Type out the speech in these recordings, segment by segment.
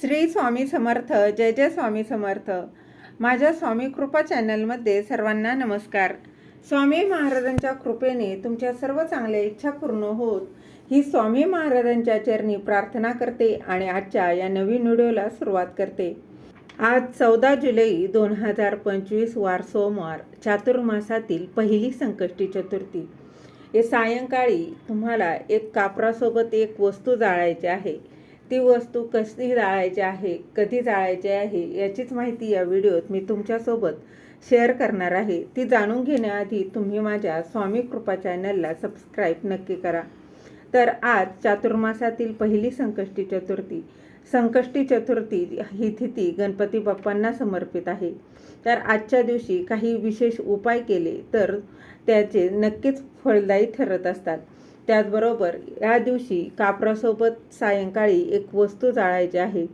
श्री स्वामी समर्थ जय जय स्वामी समर्थ. माझ्या स्वामी कृपा चॅनलमध्ये सर्वांना नमस्कार. स्वामी महाराजांच्या कृपेने तुमच्या सर्व चांगल्या इच्छा पूर्ण होत ही स्वामी महाराजांच्या चरणी प्रार्थना करते आणि आजच्या या नवीन व्हिडिओला सुरुवात करते. आज चौदा जुलै दोन हजार पंचवीस वार सोमवार चातुर्मासातील पहिली संकष्टी चतुर्थी. हे सायंकाळी तुम्हाला एक कापरासोबत एक वस्तू जाळायची आहे. ती वस्तू कशी जाळायची आहे कधी जाळायची आहे याचीच माहिती या व्हिडिओत मी तुमच्यासोबत शेअर करणार आहे. ती जाणून घेण्याआधी तुम्ही माझ्या स्वामी कृपा चॅनलला सबस्क्राईब नक्की करा. तर आज चातुर्मासातील पहिली संकष्टी चतुर्थी. संकष्टी चतुर्थी ही तिथी गणपती बाप्पांना समर्पित आहे. तर आजच्या दिवशी काही विशेष उपाय केले तर त्याचे नक्कीच फळदायी ठरत असतात. त्याचबरोबर या दिवशी कापरासोबत सायंकाळी एक वस्तू जाळायची आहे.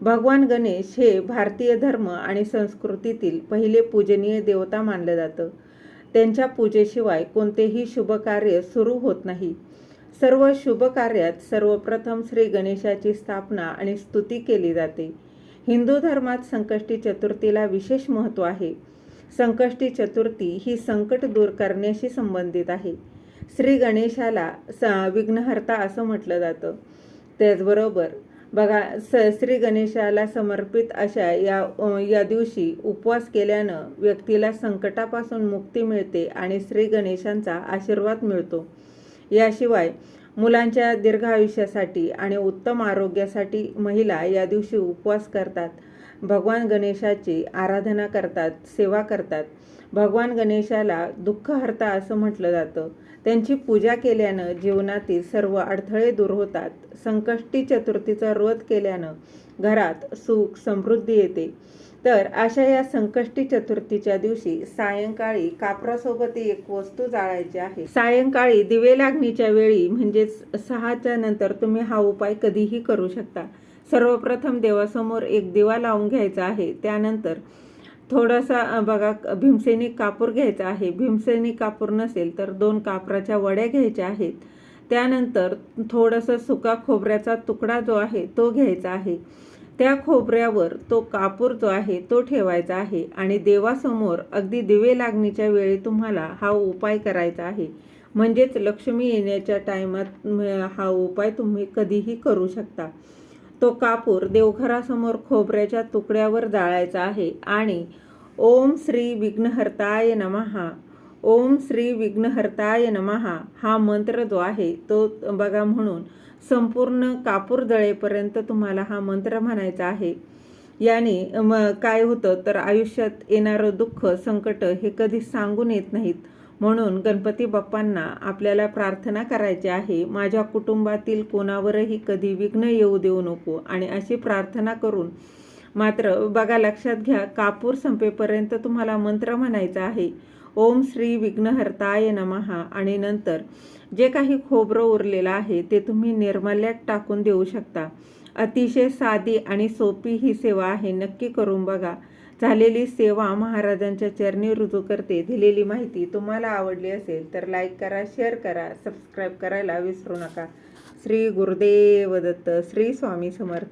भगवान गणेश हे भारतीय धर्म आणि संस्कृतीतील पहिले पूजनीय देवता मानलं जातं. त्यांच्या पूजेशिवाय कोणतेही शुभ कार्य सुरू होत नाही. सर्व शुभ कार्यात सर्वप्रथम श्री गणेशाची स्थापना आणि स्तुती केली जाते. हिंदू धर्मात संकष्टी चतुर्थीला विशेष महत्त्व आहे. संकष्टी चतुर्थी ही संकट दूर करण्याशी संबंधित आहे. श्री गणेशाला स विघ्नहर्ता असं म्हटलं जातं. त्याचबरोबर बघा स श्री गणेशाला समर्पित अशा या या दिवशी उपवास केल्यानं व्यक्तीला संकटापासून मुक्ती मिळते आणि श्री गणेशांचा आशीर्वाद मिळतो. याशिवाय मुलांच्या दीर्घ आयुष्यासाठी आणि उत्तम आरोग्यासाठी महिला या दिवशी उपवास करतात. भगवान गणेशाची आराधना करतात सेवा करतात. भगवान गणेशाला दुःखहर्ता असं म्हटलं जातं. त्यांची पूजा केल्यानं जीवनातील सर्व अडथळे दूर होतात. संकष्टी चतुर्थीचा व्रत केल्यानं घरात सुख समृद्धी येते. तर अशा या संकष्टी चतुर्थीच्या दिवशी सायंकाळी कापरासोबत एक वस्तू जाळायची आहे. सायंकाळी दिवे लागणीच्या वेळी म्हणजेच सहाच्या नंतर तुम्ही हा उपाय कधीही करू शकता. सर्वप्रथम देवासमोर एक दिवा लावून घ्यायचा आहे. त्यानंतर थोडासा बघा भीमसेनी कापूर घ्यायचा आहे. भीमसेनी कापूर नसेल तर दोन कापराच्या वड्या घ्यायच्या आहेत. त्यानंतर थोडंसं सुका खोबऱ्याचा तुकडा जो आहे तो घ्यायचा आहे. त्या खोबऱ्यावर तो कापूर जो आहे तो ठेवायचा आहे आणि देवासमोर अगदी दिवे लागणीच्या वेळी तुम्हाला हा उपाय करायचा आहे. म्हणजेच लक्ष्मी येण्याच्या टायमात हा उपाय तुम्ही कधीही करू शकता. तो कापूर देवघरासमोर खोबऱ्याच्या तुकड्यावर जाळायचा आहे आणि ओम श्री विघ्नहर्ताय नमहा ओम श्री विघ्नहर्ताय नमहा हा मंत्र जो आहे तो बघा म्हणून संपूर्ण कापूर जळेपर्यंत तुम्हाला हा मंत्र म्हणायचा आहे. याने म काय होतं तर आयुष्यात येणारं दुःख संकट हे कधी सांगून येत नाहीत. म्हणून गणपती बाप्पांना आपल्याला प्रार्थना करायची आहे माझ्या कुटुंबातील कोणावरही कधी विघ्न येऊ देऊ नको आणि अशी प्रार्थना करून मात्र बघा लक्षात घ्या कापूर संपेपर्यंत तुम्हाला मंत्र म्हणायचा आहे ओम श्री विघ्नहर्ताय नमहा आणि नंतर जे काही खोबरं उरलेलं आहे ते तुम्ही निर्मल्यात टाकून देऊ शकता. अतिशय साधी आणि सोपी ही सेवा आहे. नक्की करून बघा. झालेली सेवा महाराजांच्या चरणी रुजू करते. दिलेली माहिती तुम्हाला आवडली असेल तर लाईक करा शेअर करा सबस्क्राईब करायला विसरू नका. श्री गुरुदेव दत्त श्री स्वामी समर्थ.